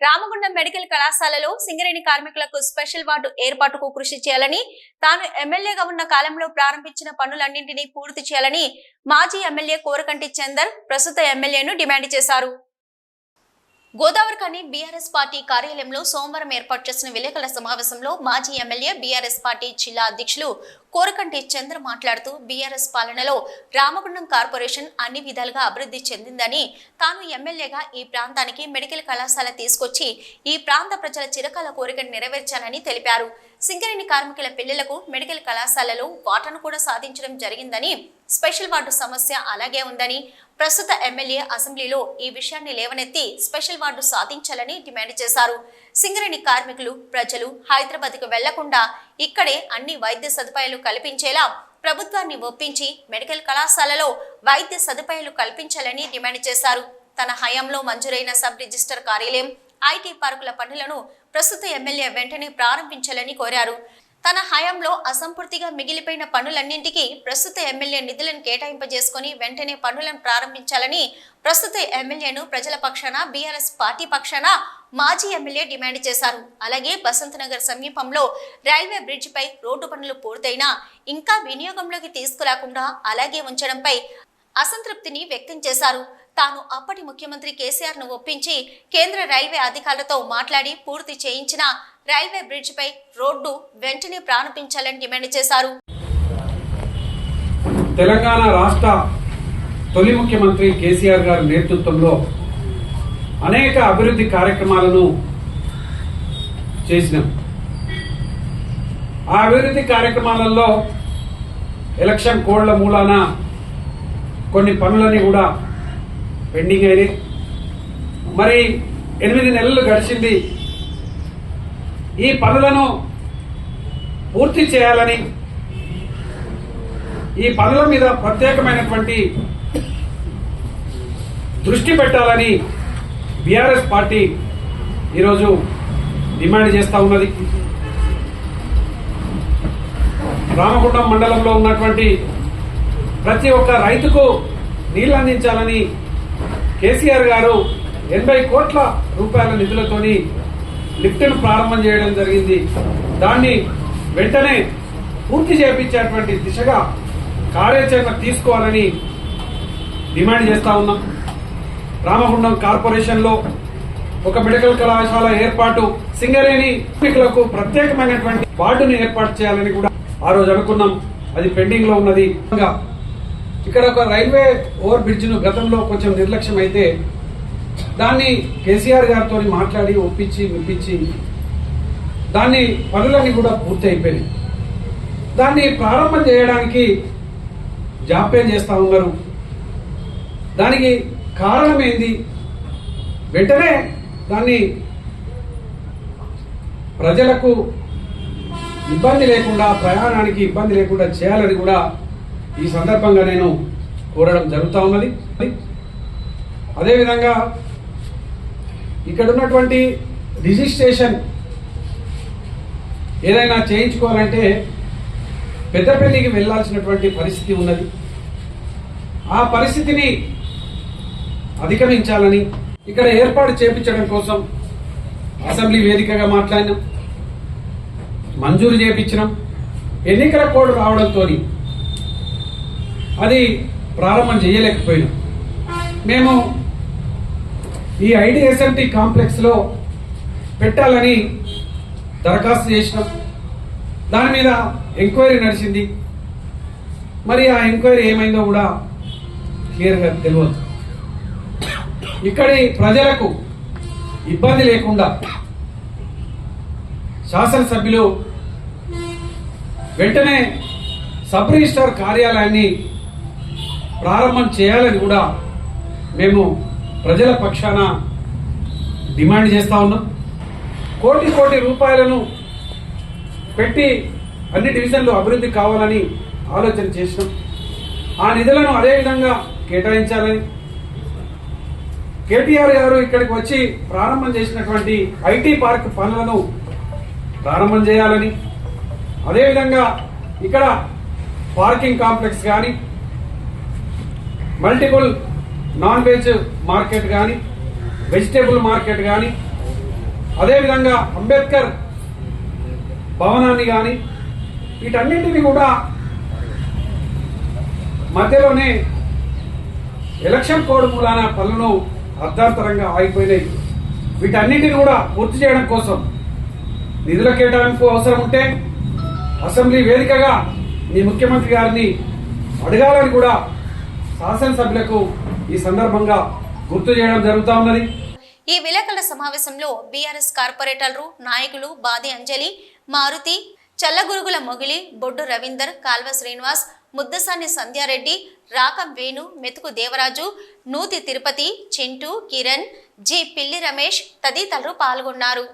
Ramagundam medical కళాశాలలో సింగరేణి కార్మికులకు special ward ఏర్పాటుకు కృషి చేయాలని తాను ఎమ్మెల్యేగా ఉన్న కాలంలో ప్రారంభించిన పనులన్నింటినీ పూర్తి చేయాలని మాజీ ఎమ్మెల్యే కోరకంటి చందర్ ప్రస్తుత ఎమ్మెల్యేను డిమాండ్ చేశారు. గోదావరికని బీఆర్ఎస్ పార్టీ కార్యాలయంలో సోమవారం ఏర్పాటు చేసిన విలేకరుల సమావేశంలో మాజీ ఎమ్మెల్యే బీఆర్ఎస్ పార్టీ జిల్లా అధ్యక్షులు కోరకంటి చంద్ర మాట్లాడుతూ బీఆర్ఎస్ పాలనలో రామగుండం కార్పొరేషన్ అన్ని విధాలుగా అభివృద్ధి చెందిందని తాను ఎమ్మెల్యేగా ఈ ప్రాంతానికి మెడికల్ కళాశాల తీసుకొచ్చి ఈ ప్రాంత ప్రజల చిరకాల కోరికను నెరవేర్చానని తెలిపారు. సింగరేణి కార్మికుల పిల్లలకు మెడికల్ కళాశాలలో వాటాను కూడా సాధించడం జరిగిందని స్పెషల్ వార్డు సమస్య అలాగే ఉందని ప్రస్తుత ఎమ్మెల్యే అసెంబ్లీలో ఈ విషయాన్ని లేవనెత్తి స్పెషల్ వార్డు సాధించాలని డిమాండ్ చేశారు. సింగరేణి కార్మికులు ప్రజలు హైదరాబాద్కు వెళ్ళకుండా ఇక్కడే అన్ని వైద్య సదుపాయాలు కల్పించేలా ప్రభుత్వాన్ని ఒప్పించి మెడికల్ కళాశాలలో వైద్య సదుపాయాలు కల్పించాలని డిమాండ్ చేశారు. తన హయాంలో మంజూరైన సబ్ రిజిస్టర్ కార్యాలయం ఐటీ పార్కుల పనులను ప్రస్తుత ఎమ్మెల్యే వెంటనే ప్రారంభించాలని కోరారు. తన హయాంలో అసంపూర్తిగా మిగిలిపోయిన పనులన్నింటికీ ప్రస్తుత ఎమ్మెల్యే నిధులను కేటాయింపజేసుకుని వెంటనే పనులను ప్రారంభించాలని ప్రస్తుత ఎమ్మెల్యేను ప్రజల పక్షాన బీఆర్ఎస్ పార్టీ పక్షాన మాజీ ఎమ్మెల్యే డిమాండ్ చేశారు. అలాగే బసంత్ నగర్ సమీపంలో రైల్వే బ్రిడ్జిపై రోడ్డు పనులు పూర్తయినా ఇంకా వినియోగంలోకి తీసుకురాకుండా అలాగే ఉంచడంపై అసంతృప్తిని వ్యక్తం చేశారు. తాను అప్పటి ముఖ్యమంత్రి కేసీఆర్ను ఒప్పించి కేంద్ర రైల్వే అధికారులతో మాట్లాడి పూర్తి చేయించిన రైల్వే బ్రిడ్జ్ పై రోడ్డు వెంటనే ప్రారంభించాలని డిమాండ్ చేశారు. తెలంగాణ రాష్ట్ర తొలి ముఖ్యమంత్రి కేసీఆర్ గారి నేతృత్వంలో అనేక అభివృద్ధి కార్యక్రమాలను చేసినాం. ఆ అభివృద్ధి కార్యక్రమాలలో ఎలక్షన్ కోడ్ల మూలాన కొన్ని పనులని కూడా పెండింగ్ అయినాయి మరి ఎనిమిది నెలలు గడిచింది. ఈ పనులను పూర్తి చేయాలని ఈ పనుల మీద ప్రత్యేకమైనటువంటి దృష్టి పెట్టాలని బీఆర్ఎస్ పార్టీ ఈరోజు డిమాండ్ చేస్తూ ఉన్నది. రామగుండం మండలంలో ఉన్నటువంటి ప్రతి ఒక్క రైతుకు నీళ్ళు అందించాలని కేసీఆర్ గారు ఎనభై కోట్ల రూపాయల నిధులతోని లిఫ్ట్ను ప్రారంభం చేయడం జరిగింది. దాన్ని వెంటనే పూర్తి చేపించేటువంటి దిశగా కార్యాచరణ తీసుకోవాలని డిమాండ్ చేస్తా ఉన్నాం. రామగుండం కార్పొరేషన్లో ఒక మెడికల్ కళాశాల ఏర్పాటు సింగరేణి కార్మికులకు ప్రత్యేకమైనటువంటి వార్డుని ఏర్పాటు చేయాలని కూడా ఆ రోజు అనుకున్నాం. అది పెండింగ్లో ఉన్నది. ఇక్కడ ఒక రైల్వే ఓవర్ బ్రిడ్జ్ను గతంలో కొంచెం నిర్లక్ష్యం అయితే దాన్ని కేసీఆర్ గారితో మాట్లాడి ఒప్పించి మెప్పించి దాన్ని పనులన్నీ కూడా పూర్తి అయిపోయినాయి దాన్ని ప్రారంభం చేయడానికి జాప్యం చేస్తా ఉన్నారు. దానికి కారణం ఏంది వెంటనే దాన్ని ప్రజలకు ఇబ్బంది లేకుండా ప్రయాణానికి ఇబ్బంది లేకుండా చేయాలని కూడా ఈ సందర్భంగా నేను కోరడం జరుగుతూ ఉన్నది. అదేవిధంగా ఇక్కడ ఉన్నటువంటి రిజిస్ట్రేషన్ ఏదైనా చేయించుకోవాలంటే పెద్దపల్లికి వెళ్ళాల్సినటువంటి పరిస్థితి ఉన్నది. ఆ పరిస్థితిని అధిగమించాలని ఇక్కడ ఏర్పాటు చేపించడం కోసం అసెంబ్లీ వేదికగా మాట్లాడినాం. మంజూరు చేపించినాం. ఎన్నికల కోడ్ రావడంతో అది ప్రారంభం చేయలేకపోయినాం. మేము ఈ ఐడిఎస్ఎంటి కాంప్లెక్స్లో పెట్టాలని దరఖాస్తు చేసినాం. దాని మీద ఎంక్వైరీ నడిచింది. మరి ఆ ఎంక్వైరీ ఏమైందో కూడా క్లియర్గా తెలియదు ఇక్కడి ప్రజలకు ఇబ్బంది లేకుండా శాసనసభ్యులు వెంటనే సబ్ రిజిస్టార్ కార్యాలయాన్ని ప్రారంభం చేయాలని కూడా మేము ప్రజల పక్షాన డిమాండ్ చేస్తా ఉన్నాం. కోటి కోటి రూపాయలను పెట్టి అన్ని డివిజన్లు అభివృద్ధి కావాలని ఆలోచన చేసినాం. ఆ నిధులను అదేవిధంగా కేటాయించాలని కేటీఆర్ గారు ఇక్కడికి వచ్చి ప్రారంభం చేసినటువంటి ఐటీ పార్క్ పనులను ప్రారంభం చేయాలని అదేవిధంగా ఇక్కడ పార్కింగ్ కాంప్లెక్స్ కానీ మల్టిపుల్ నాన్ వెజ్ మార్కెట్ కానీ వెజిటేబుల్ మార్కెట్ కానీ అదేవిధంగా అంబేద్కర్ భవనాన్ని కానీ వీటన్నింటినీ కూడా మధ్యలోనే ఎలక్షన్ కోడ్ మూలాన పనులను అర్ధాంతరంగా ఆగిపోయినాయి. వీటన్నింటిని కూడా పూర్తి చేయడం కోసం నిధుల కేటాయింపు అవసరం ఉంటే అసెంబ్లీ వేదికగా మీ ముఖ్యమంత్రి గారిని అడగాలని కూడా శాసనసభ్యులకు ఈ సందర్భంగా గుర్తు చేయడం జరుగుతూ ఉన్నది. ఈ విలేకరుల సమావేశంలో బీఆర్ఎస్ కార్పొరేటర్లు నాయకులు బాది అంజలి మారుతి చల్లగురుగుల మొగిలి బొడ్డు రవీందర్ కాల్వ శ్రీనివాస్ ముద్దసాని సంధ్యారెడ్డి రాకం వేణు మెతుకు దేవరాజు నూతి తిరుపతి చింటూ కిరణ్ జి పిల్లి రమేష్ తదితరులు పాల్గొన్నారు.